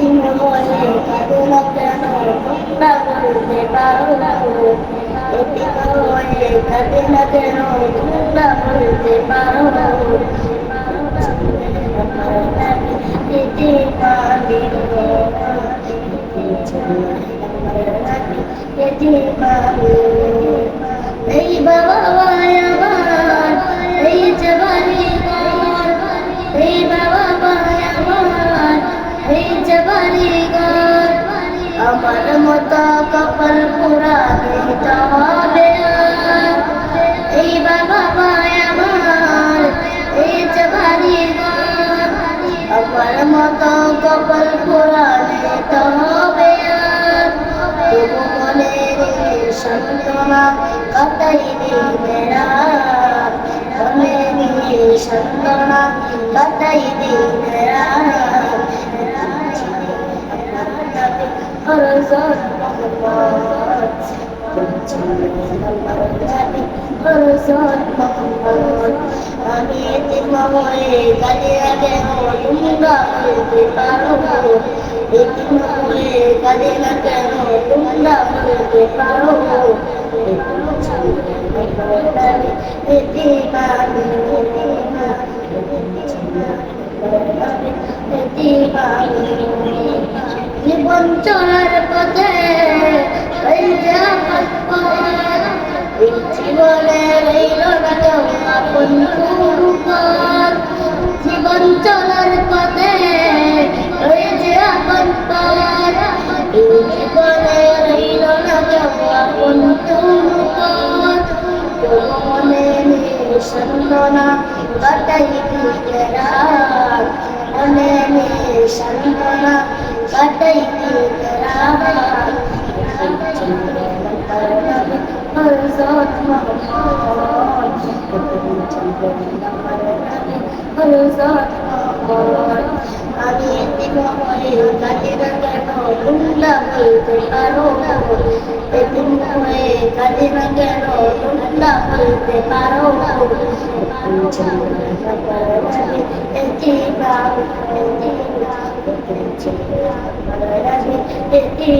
এতিম হয়ে কাঁদে না কেন তোমরা বলতে পারো এতিম হয়ে কাঁদে আমার মতো কপাল পুরা দিতে হবে এই বাবা আমার এই জবানি মতো কপাল পুরা দিতে হবে। তবু মনে সান্ত্বনা কাটাই দিনেরা মনে নিয়ে সান্ত্বনা কাটাই আমি এতিম কাজে আগে তোমরা বলতে পারো এতিম কাজে না কেন তোমরা বলতে পারো জীবন চলার জীবন চলার পথে যে আপন এই জীবনে রইল না আপন মনে সান্ত্বনা কাটাই দিতে রাত। মনে সান্ত্বনা কাটাই দিতে রাত। মোহাম্মদ। আমি তোমরা বলতে পারো হয়ে কাজে না কেন তোমরা বলতে পারো এতে